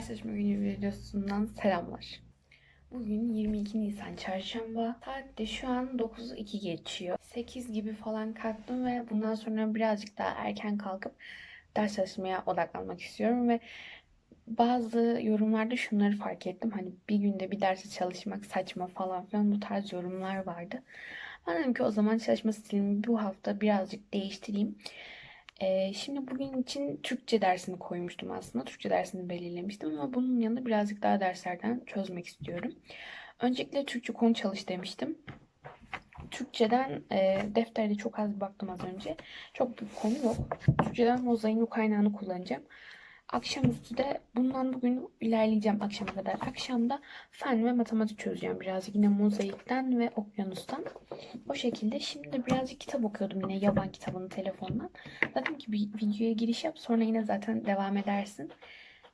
ders çalışma günü videosundan selamlar. Bugün 22 Nisan çarşamba. Saat de şu an 9'u 2 geçiyor. 8 gibi falan kalktım ve bundan sonra birazcık daha erken kalkıp ders çalışmaya odaklanmak istiyorum ve bazı yorumlarda şunları fark ettim. Hani bir günde bir derse çalışmak saçma falan filan bu tarz yorumlar vardı. Ben dedim ki o zaman çalışma stilimi bu hafta birazcık değiştireyim. Şimdi bugün için Türkçe dersini koymuştum aslında. Türkçe dersini belirlemiştim ama bunun yanında birazcık daha derslerden çözmek istiyorum. Öncelikle Türkçe konu çalış demiştim. Türkçeden defterde çok az baktım az önce. Çok bir konu yok. Türkçeden mozaiğin kaynağını kullanacağım. Akşamüstü de bundan bugün ilerleyeceğim akşama kadar. Akşamda fen ve matematik çözeceğim birazcık yine mozaikten ve okyanustan. O şekilde şimdi de birazcık kitap okuyordum yine yaban kitabını telefondan. Dedim ki bir videoya giriş yap sonra yine zaten devam edersin.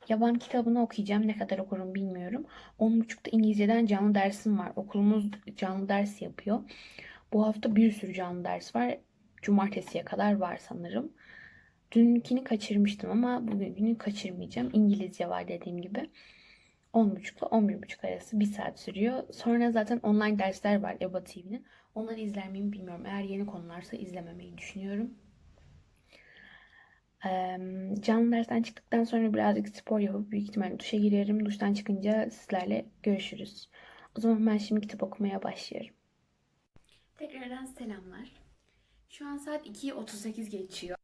Yaban kitabını okuyacağım. Ne kadar okurum bilmiyorum. 10.30'da İngilizceden canlı dersim var. Okulumuz canlı ders yapıyor. Bu hafta bir sürü canlı ders var. Cumartesiye kadar var sanırım. Dünkini kaçırmıştım ama bugünkünü kaçırmayacağım. İngilizce var dediğim gibi. 10.30 ile 11.30 arası bir saat sürüyor. Sonra zaten online dersler var EBA TV'nin. Onları izler miyim bilmiyorum. Eğer yeni konularsa izlememeyi düşünüyorum. Eee, Canlı dersten çıktıktan sonra birazcık spor yapıp büyük ihtimalle duşa girerim. Duştan çıkınca sizlerle görüşürüz. O zaman ben şimdi kitap okumaya başlıyorum. Tekrardan selamlar. Şu an saat 2.38 geçiyor.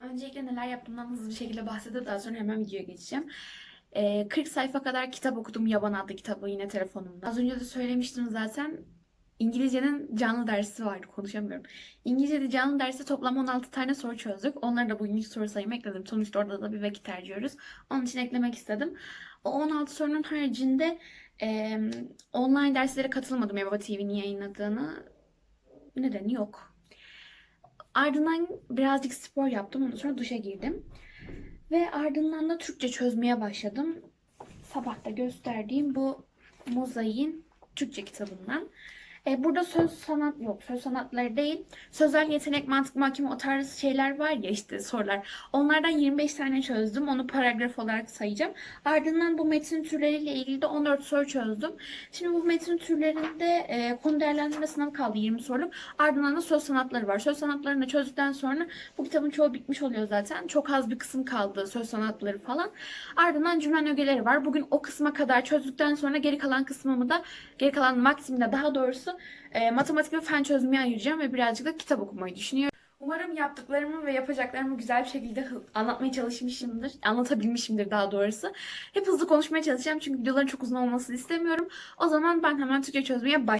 Öncelikle neler yaptığımdan hızlı bir şekilde bahsedip daha sonra hemen videoya geçeceğim. Ee, 40 sayfa kadar kitap okudum. Yaban adlı kitabı yine telefonumda. Az önce de söylemiştim zaten. İngilizcenin canlı dersi vardı konuşamıyorum. İngilizce'de canlı derste toplam 16 tane soru çözdük. Onları da bugün ilk soru sayımı ekledim. Sonuçta orada da bir vakit harcıyoruz. Onun için eklemek istedim. O 16 sorunun haricinde e, online derslere katılmadım Eva TV'nin yayınladığını. Nedeni yok. Ardından birazcık spor yaptım. Ondan sonra duşa girdim. Ve ardından da Türkçe çözmeye başladım. Sabah da gösterdiğim bu mozaiğin Türkçe kitabından. E, burada söz sanat yok. Söz sanatları değil. Sözel yetenek, mantık, mahkeme o tarz şeyler var ya işte sorular. Onlardan 25 tane çözdüm. Onu paragraf olarak sayacağım. Ardından bu metin türleriyle ilgili de 14 soru çözdüm. Şimdi bu metin türlerinde e, konu değerlendirme sınavı kaldı 20 soruluk. Ardından da söz sanatları var. Söz sanatlarını çözdükten sonra bu kitabın çoğu bitmiş oluyor zaten. Çok az bir kısım kaldı söz sanatları falan. Ardından cümle ögeleri var. Bugün o kısma kadar çözdükten sonra geri kalan kısmımı da geri kalan maksimde daha doğrusu e, matematik ve fen çözümü ayıracağım ve birazcık da kitap okumayı düşünüyorum. Umarım yaptıklarımı ve yapacaklarımı güzel bir şekilde anlatmaya çalışmışımdır. Anlatabilmişimdir daha doğrusu. Hep hızlı konuşmaya çalışacağım çünkü videoların çok uzun olmasını istemiyorum. O zaman ben hemen Türkçe çözmeye başlayayım.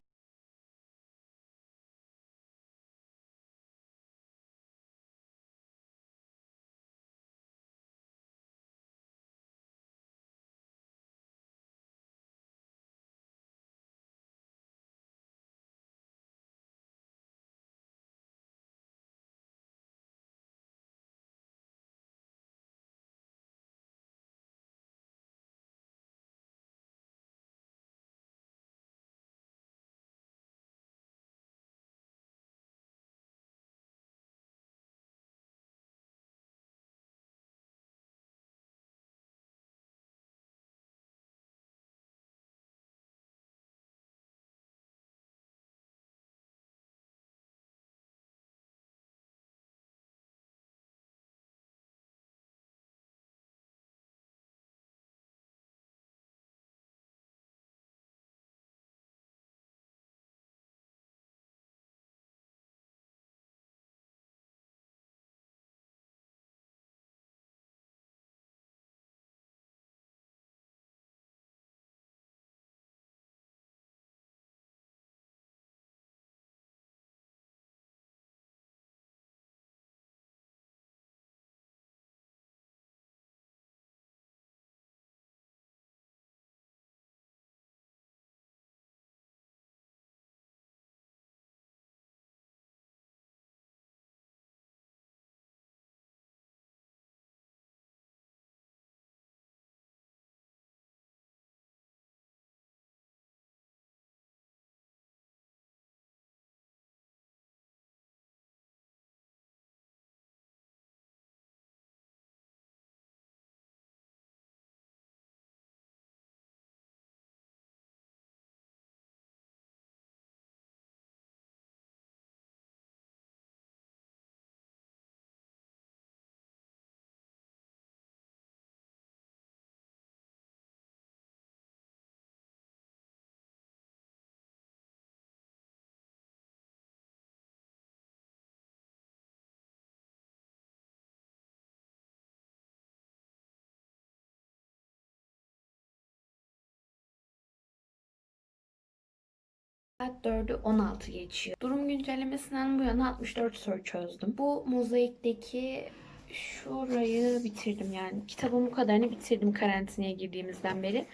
Saat 4'ü 16 geçiyor. Durum güncellemesinden bu yana 64 soru çözdüm. Bu mozaikteki şurayı bitirdim yani. Kitabın bu kadarını bitirdim karantinaya girdiğimizden beri.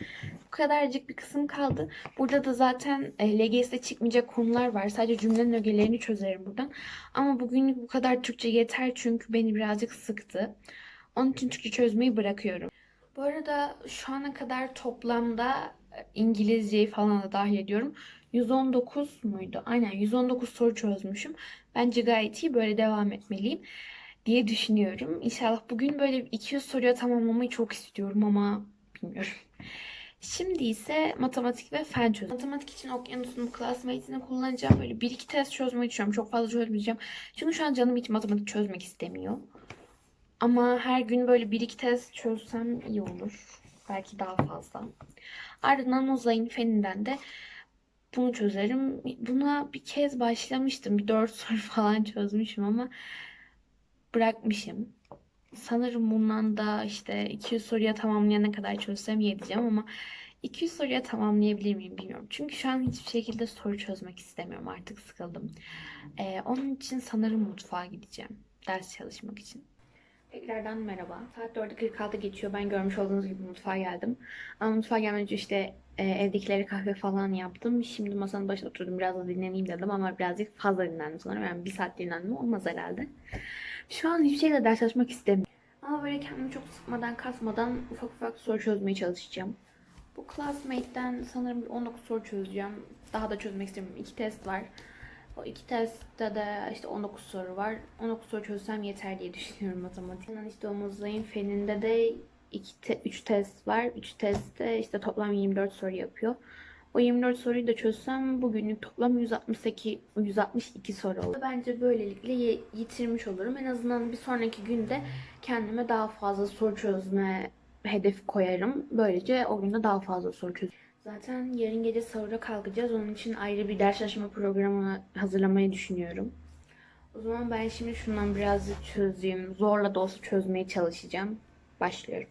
Bu kadarcık bir kısım kaldı. Burada da zaten e, LGS'de çıkmayacak konular var. Sadece cümlenin ögelerini çözerim buradan. Ama bugünlük bu kadar Türkçe yeter çünkü beni birazcık sıktı. Onun için Türkçe çözmeyi bırakıyorum. Bu arada şu ana kadar toplamda İngilizceyi falan da dahil ediyorum. 119 muydu? Aynen 119 soru çözmüşüm. Bence gayet iyi böyle devam etmeliyim diye düşünüyorum. İnşallah bugün böyle 200 soruya tamamlamayı çok istiyorum ama bilmiyorum. Şimdi ise matematik ve fen çözüm. Matematik için Okyanus'un classmate'ini kullanacağım. Böyle bir iki test çözmeyi düşünüyorum. Çok fazla çözmeyeceğim. Çünkü şu an canım hiç matematik çözmek istemiyor. Ama her gün böyle bir iki test çözsem iyi olur. Belki daha fazla. Ardından uzayın feninden de bunu çözerim. Buna bir kez başlamıştım. Bir dört soru falan çözmüşüm ama bırakmışım. Sanırım bundan da işte 200 soruya tamamlayana kadar çözsem iyi ama 200 soruya tamamlayabilir miyim bilmiyorum. Çünkü şu an hiçbir şekilde soru çözmek istemiyorum. Artık sıkıldım. Ee, onun için sanırım mutfağa gideceğim. Ders çalışmak için. Tekrardan merhaba. Saat 4'e 46 geçiyor. Ben görmüş olduğunuz gibi mutfağa geldim. Ama mutfağa gelmeden önce işte e, evdekilere kahve falan yaptım. Şimdi masanın başına oturdum. Biraz da dinleneyim dedim ama birazcık fazla dinlendim sanırım. Yani bir saat dinlendim olmaz herhalde. Şu an hiçbir şeyle ders çalışmak istemiyorum. Ama böyle kendimi çok sıkmadan, kasmadan ufak ufak soru çözmeye çalışacağım. Bu Classmate'den sanırım bir 19 soru çözeceğim. Daha da çözmek istemiyorum. İki test var. O iki testte de işte 19 soru var. 19 soru çözsem yeter diye düşünüyorum matematikten. İşte o mozaiğin feninde de 2 te 3 test var. 3 testte işte toplam 24 soru yapıyor. O 24 soruyu da çözsem bugünlük toplam 168 162 soru olur. Bence böylelikle yitirmiş olurum. En azından bir sonraki günde kendime daha fazla soru çözme hedefi koyarım. Böylece o günde daha fazla soru çözürüm. Zaten yarın gece sahura kalkacağız. Onun için ayrı bir ders çalışma programı hazırlamayı düşünüyorum. O zaman ben şimdi şundan birazcık çözeyim. Zorla da olsa çözmeye çalışacağım. Başlıyorum.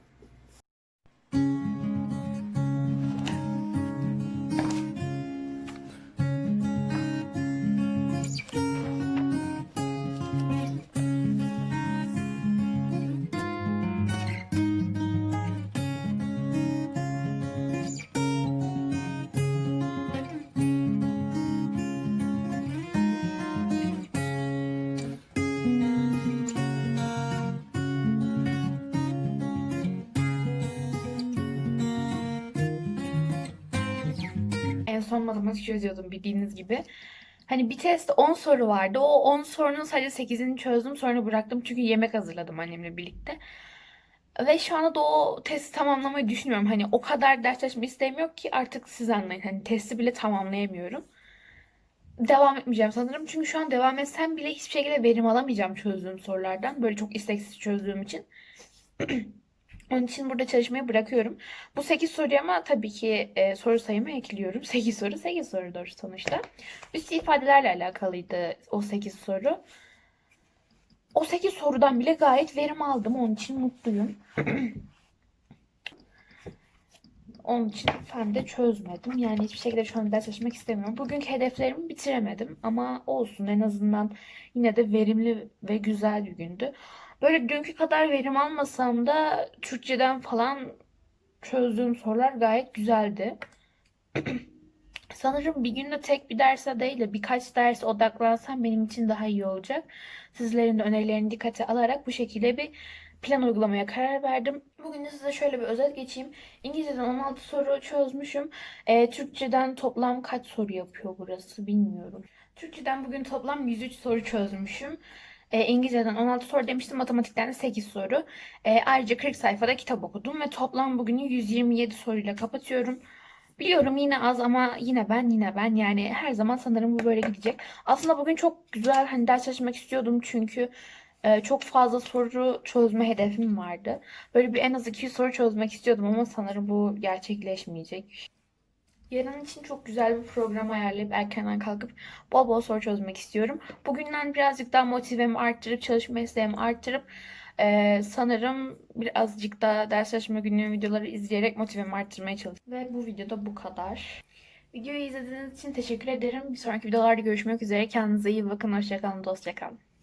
Son matematik çözüyordum bildiğiniz gibi. Hani bir test 10 soru vardı. O 10 sorunun sadece 8'ini çözdüm. Sonra bıraktım çünkü yemek hazırladım annemle birlikte. Ve şu anda da o testi tamamlamayı düşünmüyorum. Hani o kadar ders çalışma isteğim yok ki artık siz anlayın. Hani testi bile tamamlayamıyorum. Devam etmeyeceğim sanırım. Çünkü şu an devam etsem bile hiçbir şekilde verim alamayacağım çözdüğüm sorulardan. Böyle çok isteksiz çözdüğüm için. Onun için burada çalışmayı bırakıyorum. Bu 8 soruyu ama tabii ki e, soru sayımı ekliyorum. 8 soru 8 sorudur sonuçta. Üst ifadelerle alakalıydı o 8 soru. O 8 sorudan bile gayet verim aldım. Onun için mutluyum. Onun için fen de çözmedim. Yani hiçbir şekilde şu an ders çalışmak istemiyorum. Bugünkü hedeflerimi bitiremedim ama olsun en azından yine de verimli ve güzel bir gündü. Böyle dünkü kadar verim almasam da Türkçeden falan çözdüğüm sorular gayet güzeldi. Sanırım bir günde tek bir derse değil de birkaç derse odaklansam benim için daha iyi olacak. Sizlerin de önerilerini dikkate alarak bu şekilde bir plan uygulamaya karar verdim. Bugün de size şöyle bir özet geçeyim. İngilizceden 16 soru çözmüşüm. Ee, Türkçeden toplam kaç soru yapıyor burası bilmiyorum. Türkçeden bugün toplam 103 soru çözmüşüm. E, İngilizceden 16 soru demiştim. Matematikten de 8 soru. E, ayrıca 40 sayfada kitap okudum ve toplam bugünü 127 soruyla kapatıyorum. Biliyorum yine az ama yine ben yine ben yani her zaman sanırım bu böyle gidecek. Aslında bugün çok güzel hani ders çalışmak istiyordum çünkü e, çok fazla soru çözme hedefim vardı. Böyle bir en az 200 soru çözmek istiyordum ama sanırım bu gerçekleşmeyecek. Yarın için çok güzel bir program ayarlayıp erkenden kalkıp bol bol soru çözmek istiyorum. Bugünden birazcık daha motivemi arttırıp çalışma isteğimi arttırıp e, sanırım birazcık daha ders çalışma günlüğü videoları izleyerek motivemi arttırmaya çalışıyorum. Ve bu videoda bu kadar. Videoyu izlediğiniz için teşekkür ederim. Bir sonraki videolarda görüşmek üzere. Kendinize iyi bakın. Hoşçakalın. Dostçakalın.